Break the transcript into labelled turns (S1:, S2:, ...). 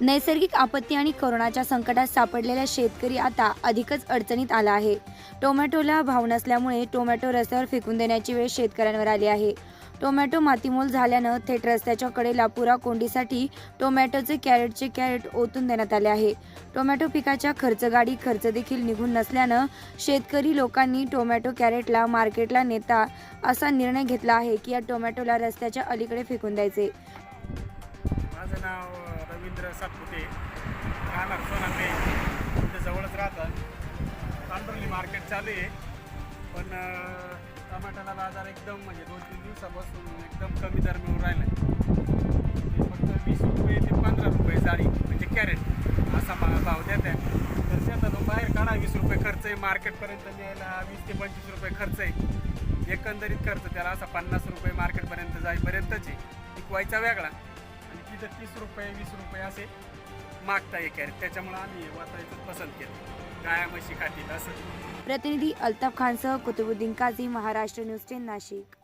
S1: नैसर्गिक आपत्ती आणि कोरोनाच्या संकटात सापडलेला शेतकरी आता अधिकच अडचणीत आला आहे. टोमॅटोला भाव नसल्यामुळे टोमॅटो रस्त्यावर फेकून देण्याची वेळ शेतकऱ्यांवर आली आहे. टोमॅटो मातीमोल झाल्यानं थेट रस्त्याच्या कडेला पुरा कोंडीसाठी टोमॅटोचे कॅरेटचे कॅरेट ओतून देण्यात आले आहे. टोमॅटो पिकाच्या खर्च गाडी खर्च देखील निघून नसल्यानं शेतकरी लोकांनी टोमॅटो कॅरेटला मार्केटला नेता असा निर्णय घेतला आहे की या टोमॅटोला रस्त्याच्या अलीकडे फेकून द्यायचे.
S2: माझं नाव रवींद्र सातपुते राहणार सोनांबे इथे जवळच राहतात. तांडुर्ली मार्केट चालू आहे. पण टमाट्याला बाजार एकदम म्हणजे दोन तीन दिवसापासून एकदम कमी दर मिळून राहिला आहे फक्त वीस रुपये ते पंधरा रुपये जाळी म्हणजे कॅरेट. असा मा- भाव देत आहे तर शेतातून बाहेर काढा. वीस रुपये खर्च आहे. मार्केटपर्यंत न्यायला वीस ते पंचवीस रुपये खर्च आहे. एकंदरीत खर्च त्याला असा पन्नास रुपये मार्केटपर्यंत जाईपर्यंतच. आहे विकवायचा वेगळा. तिथं तीस रुपये वीस रुपये असे मागता एक कॅरेट. त्याच्यामुळे आम्ही वाचायचं पसंत केलं. गाया म्हशी खातील असं.
S1: प्रतिनिधी अल्ताफ खानसह कुतुबुद्दीन काझी महाराष्ट्र न्यूज टेन नाशिक.